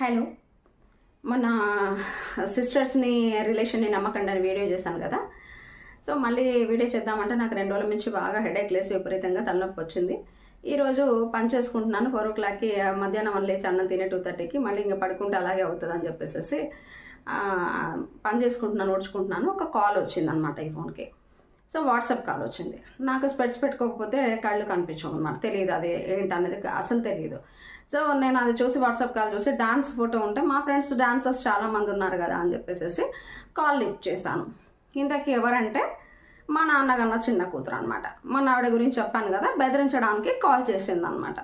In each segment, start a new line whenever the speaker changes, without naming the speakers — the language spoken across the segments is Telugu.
హలో. మన సిస్టర్స్ని రిలేషన్ని నమ్మకండి అని వీడియో చేశాను కదా. సో మళ్ళీ వీడియో చేద్దామంటే నాకు రెండు రోజుల నుంచి బాగా హెడేక్ లేసి విపరీతంగా తలనొప్పి వచ్చింది. ఈరోజు పని చేసుకుంటున్నాను. ఫోర్ ఓ క్లాక్కి మధ్యాహ్నం వన్ లేచి అన్నం తినే టూ థర్టీకి మళ్ళీ ఇంకా పడుకుంటే అలాగే అవుతుంది అని చెప్పేసి పని చేసుకుంటున్నాను ఓడ్చుకుంటున్నాను ఒక కాల్ వచ్చింది అనమాట ఈ ఫోన్కి. సో వాట్సాప్ కాల్ వచ్చింది. నాకు స్పెట్స్ పెట్టుకోకపోతే కళ్ళు కనిపించవు అనమాట తెలియదు అది ఏంటనేది అసలు తెలియదు సో నేను అది చూసి వాట్సాప్ కాల్ చూసి డాన్స్ ఫోటో ఉంటే మా ఫ్రెండ్స్ డాన్సర్స్ చాలామంది ఉన్నారు కదా అని చెప్పేసి కాల్ లిఫ్ట్ చేశాను. ఇంతకీ ఎవరంటే మా నాన్నగన్న చిన్న కూతురు అనమాట మా ఆవిడ గురించి చెప్పాను కదా బెదిరించడానికి కాల్ చేసింది అనమాట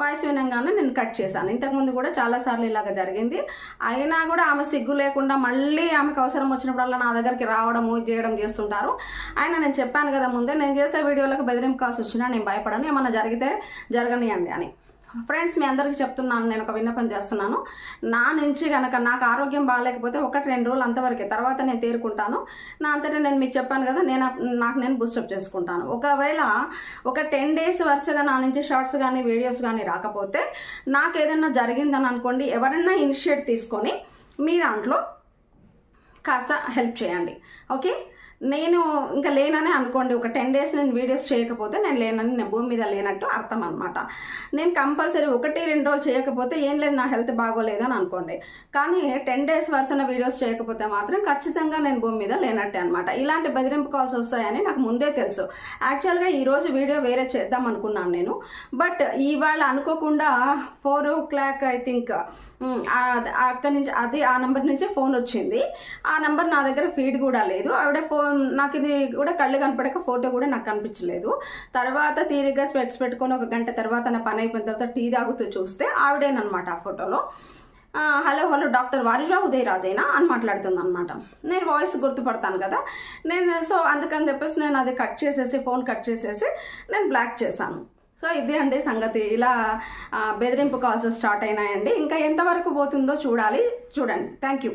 వాయిస్ వినంగానే నేను కట్ చేశాను. ఇంతకుముందు కూడా చాలాసార్లు ఇలాగ జరిగింది. అయినా కూడా ఆమె సిగ్గు లేకుండా మళ్ళీ ఆమెకు అవసరం వచ్చినప్పుడల్లా నా దగ్గరికి రావడము ఇది చేయడం చేస్తుంటారు. ఆయన నేను చెప్పాను కదా ముందే నేను చేసే వీడియోలకు బెదిరింపు కాల్స్ వచ్చినా నేను భయపడను. ఏమన్నా జరిగితే జరగనియండి అని. ఫ్రెండ్స్ మీ అందరికీ చెప్తున్నాను నేను ఒక విన్నపం చేస్తున్నాను. నా నుంచి కనుక నాకు ఆరోగ్యం బాగాలేకపోతే ఒకటి రెండు రోజులు అంతవరకే తర్వాత నేను తేరుకుంటాను. నా అంతటా నేను మీకు చెప్పాను కదా నేను నాకు నేను బూస్టప్ చేసుకుంటాను. ఒకవేళ ఒక టెన్ డేస్ వరుసగా నా నుంచి షార్ట్స్ కానీ వీడియోస్ కానీ రాకపోతే నాకు ఏదైనా జరిగిందని అనుకోండి ఎవరైనా ఇనిషియేట్ తీసుకొని మీ దాంట్లో కాస్త హెల్ప్ చేయండి. ఓకే నేను ఇంకా లేనని అనుకోండి ఒక టెన్ డేస్ నేను వీడియోస్ చేయకపోతే నేను లేనని నేను భూమి మీద లేనట్టు అర్థం అనమాట నేను కంపల్సరీ ఒకటి రెండు రోజులు చేయకపోతే ఏం లేదు నా హెల్త్ బాగోలేదని అనుకోండి. కానీ టెన్ డేస్ వరుసన వీడియోస్ చేయకపోతే మాత్రం ఖచ్చితంగా నేను భూమి మీద లేనట్టే అనమాట ఇలాంటి బెదిరింపు కాల్స్ వస్తాయని నాకు ముందే తెలుసు. యాక్చువల్గా ఈరోజు వీడియో వేరే చేద్దాం అనుకున్నాను నేను. బట్ ఇవాళ అనుకోకుండా four o'clock I think అక్కడి నుంచి అది ఆ నెంబర్ నుంచి ఫోన్ వచ్చింది. ఆ నెంబర్ నా దగ్గర ఫీడ్ కూడా లేదు. ఆవిడ ఫోన్ నాకు ఇది కూడా కళ్ళు కనపడక ఫోటో కూడా నాకు కనిపించలేదు. తర్వాత తీరిగ్గా స్పెట్స్ పెట్టుకొని ఒక గంట తర్వాత నా పని అయిపోయిన తర్వాత టీ తాగుతూ చూస్తే ఆవిడేనమాట ఆ ఫోటోలో. హలో హలో డాక్టర్ వారిజా ఉదయరాజైనా అని మాట్లాడుతుంది అనమాట నేను వాయిస్ గుర్తుపడతాను కదా. నేను సో అందుకని చెప్పేసి నేను అది కట్ చేసేసి ఫోన్ కట్ చేసేసి నేను బ్లాక్ చేశాను. సో ఇది అండి సంగతి. ఇలా బెదిరింపు కాల్స్ స్టార్ట్ అయినాయండి. ఇంకా ఎంతవరకు పోతుందో చూడాలి. చూడండి. Thank you.